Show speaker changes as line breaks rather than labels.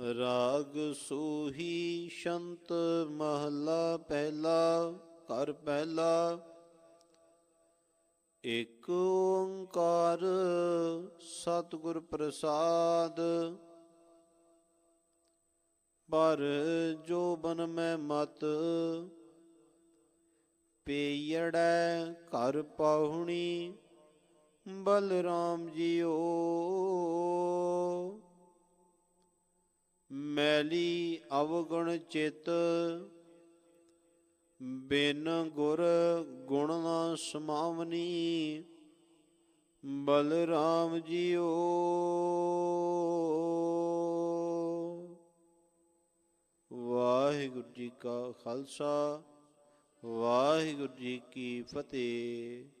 ਰਾਗ ਸੂਹੀ ਸ਼ੰਤ ਮਹਲਾ ਪਹਿਲਾ ਕਰ ਪਹਿਲਾ। ਇਕ ਓੰਕਾਰ ਸਤਿਗੁਰ ਪ੍ਰਸਾਦ, ਪਰ ਜੋ ਬਨ ਮੈਂ ਮਤ, ਪੇਯੜੈ ਘਰ ਪਾਹੁਣੀ, ਬਲਰਾਮ ਜੀਓ। ਮੈਲੀ ਅਵਗੁਣ ਚਿਤ, ਬਿਨ ਗੁਰ ਗੁਣ ਨਾ ਸਮਾਵਨੀ, ਬਲਰਾਮ ਜੀਓ। ਵਾਹਿਗੁਰੂ ਜੀ ਕਾ ਖਾਲਸਾ, ਵਾਹਿਗੁਰੂ ਜੀ ਕੀ ਫਤਿਹ।